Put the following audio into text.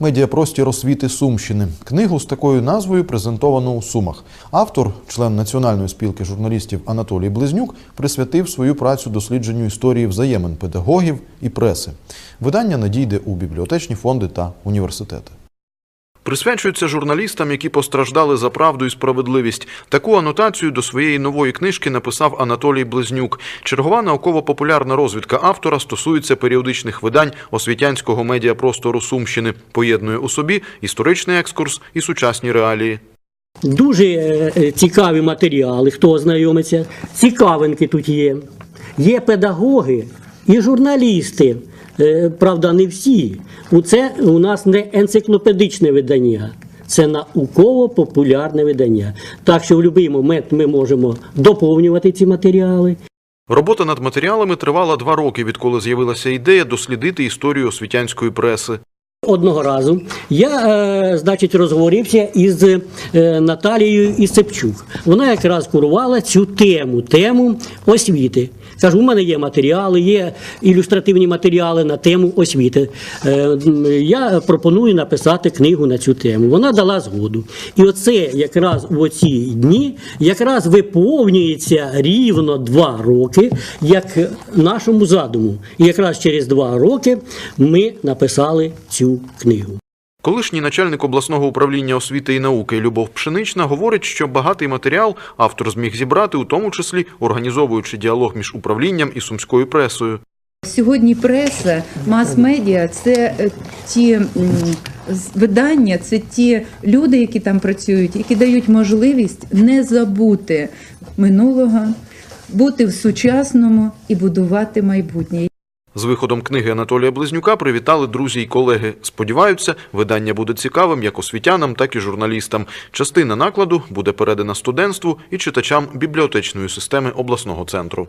Медіапростір освіти Сумщини. Книгу з такою назвою презентовано у Сумах. Автор, член Національної спілки журналістів Анатолій Близнюк, присвятив свою працю дослідженню історії взаємин педагогів і преси. Видання надійде у бібліотечні фонди та університети. Присвячується журналістам, які постраждали за правду і справедливість. Таку анотацію до своєї нової книжки написав Анатолій Близнюк. Чергова науково-популярна розвідка автора стосується періодичних видань освітянського медіапростору Сумщини, поєднує у собі історичний екскурс і сучасні реалії. Дуже е, е, цікаві матеріали, хто ознайомиться. Цікавинки тут є. Є педагоги і журналісти. Е, Правда, не всі. У Це у нас не енциклопедичне видання, це науково-популярне видання. Так що в будь-який момент ми можемо доповнювати ці матеріали. Робота над матеріалами тривала два роки, відколи з'явилася ідея дослідити історію освітянської преси. Одного разу я, е, значить, розговорився із е, Наталією Ісепчук. Вона якраз курувала цю тему, тему освіти. Кажу, у мене є матеріали, є ілюстративні матеріали на тему освіти. Е, я пропоную написати книгу на цю тему. Вона дала згоду. І оце якраз в оці дні якраз виповнюється рівно два роки, як нашому задуму. І якраз через два роки ми написали цю книгу. Колишній начальник обласного управління освіти і науки Любов Пшенична говорить, що багатий матеріал автор зміг зібрати, у тому числі організовуючи діалог між управлінням і сумською пресою. Сьогодні преса, мас-медіа це е, ті видання, це ті люди, які там працюють, які дають можливість не забути минулого, бути в сучасному і будувати майбутнє. З виходом книги Анатолія Близнюка привітали друзі й колеги. Сподіваються, видання буде цікавим як освітянам, так і журналістам. Частина накладу буде передана студентству і читачам бібліотечної системи обласного центру.